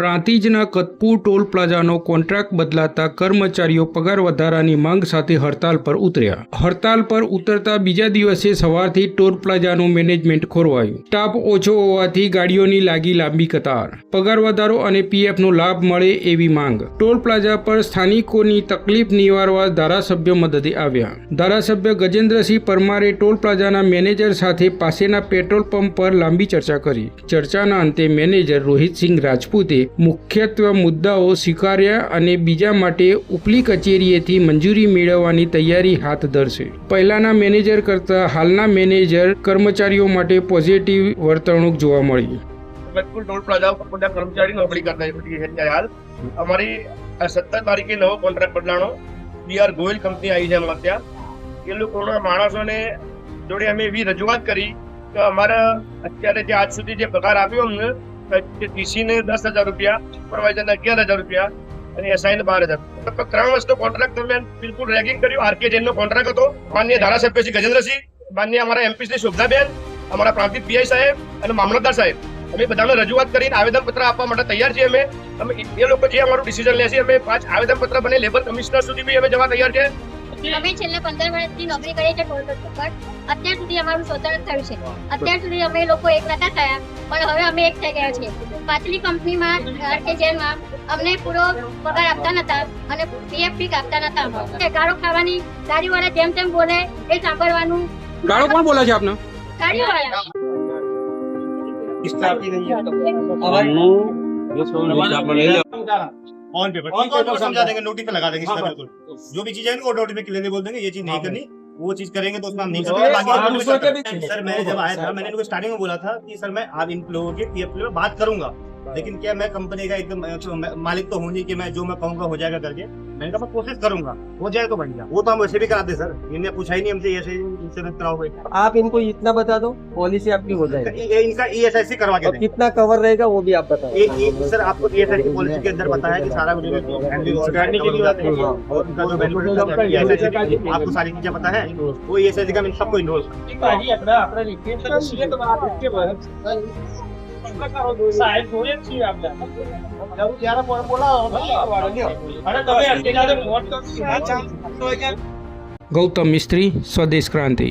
પ્રાંતિજના Katpur toll પ્લાઝાનો contract બદલાતા કર્મચારીઓ પગાર વધારાની માંગ સાથે હડતાલ પર ઉતર્યા. હડતાલ પર ઉતરતા બીજા દિવસે સવારથી ટોલ પ્લાઝાનું મેનેજમેન્ટ ખોરવાયું. સ્ટાફ ઓછો હોવાથી ગાડીઓની લાગી લાંબી કતાર. પગાર વધારો અને પીએફનો લાભ મળે એવી માંગ. ટોલ પ્લાઝા પર સ્થાનિકોની તકલીફ નિવારવા ધારાસભ્ય મદદે આવ્યા. ધારાસભ્ય ગજેન્દ્રસિંહ પરમારે ટોલ પ્લાઝાના મેનેજર સાથે પાસેના પેટ્રોલ પંપ પર લાંબી ચર્ચા કરી. ચર્ચાના અંતે મેનેજર રોહિતસિંહ રાજપૂતે મુખ્યત્વે મુદ્દાઓ સ્વીકાર્યા અને બીજા માટે ઉપલી કચેરીએથી મંજૂરી મેળવવાની તૈયારી હાથ ધરશે. પહેલાના મેનેજર કરતાં હાલના મેનેજર કર્મચારીઓ માટે પોઝિટિવ વર્તણૂક જોવા મળી. બિલકુલ ટોલ પ્લાઝા ઉપર બધા કર્મચારી નોકરી કરતા છે હાલ. અમારી સત્તર તારીખે નવો કોન્ટ્રાક્ટ બદલાણો. બીઆર ગોયલ કંપની આવી છે અમારે ત્યાં. એ લોકોના માણસોને જોડે અમે એવી રજૂઆત કરી કે અમારા અત્યારે જે આજ સુધી જે પગાર આપ્યો અમને ટીસી ને દસ હજાર રૂપિયા સુપરવાઇઝરને અગિયાર હજાર રૂપિયા અને એસઆઈને બાર હજાર. લગભગ ત્રણ વર્ષનો કોન્ટ્રાક્ટ દરમિયાન બિલકુલ રેગિંગ કર્યું. આરકે જૈનનો કોન્ટ્રાક્ટ હતો. માન્ય ધારાસભ્ય શ્રી ગજેન્દ્રસિંહ માન્ય અમારા એમપી શ્રી શોભનાબેન, અમારા પ્રાંતિક પીઆઈ સાહેબ અને મામલતદાર સાહેબ. અમે બધાને રજૂઆત કરીને આવેદનપત્ર આપવા માટે તૈયાર છીએ અમે. અમે એ લોકો જે અમારું ડિસિઝન લેશે, અમે પાંચ આવેદનપત્ર બને લેબર કમિશનર સુધી બી અમે જવા તૈયાર છે અમે છેલ્લા પંદર વર્ષથી નોકરી કરીએ છીએ ટોલ પર. પણ અત્યાર સુધી અમારું શોષણ થયું છે. અત્યાર સુધી અમે લોકો એક નતા થયા પણ હવે અમે એક થઈ ગયા છીએ. પાછલી કંપનીમાં જેલમાં અમને પૂરો પગાર આપતા નતા અને પીએફ પીક આપતા નતા અમને. ગાળો ખાવાની ગાડીવાળા જેમ તેમ બોલે એ સાંભળવાનું ગાળો કોણ બોલે છે આપને? ગાડીવાળા. ऑन पेपर है। तो समझा देंगे नोटिस पे लगा देंगे इसका बिल्कुल। जो भी चीज़ें है इनको नोटिस पे क्लियरली बोल देंगे ये चीज़ नहीं करनी वो चीज़ करेंगे तो उसमें हम नहीं करेंगे सर मैं जब आया था मैंने इनको स्टार्टिंग में बोला था कि सर मैं आप इन लोगों के पीएफ में बात करूँगा। लेकिन क्या मैं कंपनी का एकदम मालिक तो हूँ नहीं कि मैं जो मैं कहूँगा हो जाएगा करके। मैंने कहा मैं कोशिश करूँगा हो जाए तो बढ़िया। वो तो हम वैसे भी कराते सर। इन्हें पूछा ही नहीं हमसे ऐसे इंश्योरेंस कराओगे आप इनको इतना बता दो पॉलिसी आपकी हो जाएगी। ये- इनका ई एस आई सी करवा के कितना कवर रहेगा वो भी आप बताओ। सर आपको E S I C policy के अंदर पता है कि सारा है। आपको सारी चीज़ें पता है वो ई एस आई सी का सबको इन्वॉल्व સાહેબ જોઈએ છીએ આપણે. અને તમે અત્યારે ગૌતમ મિસ્ત્રી સ્વદેશ ક્રાંતિ.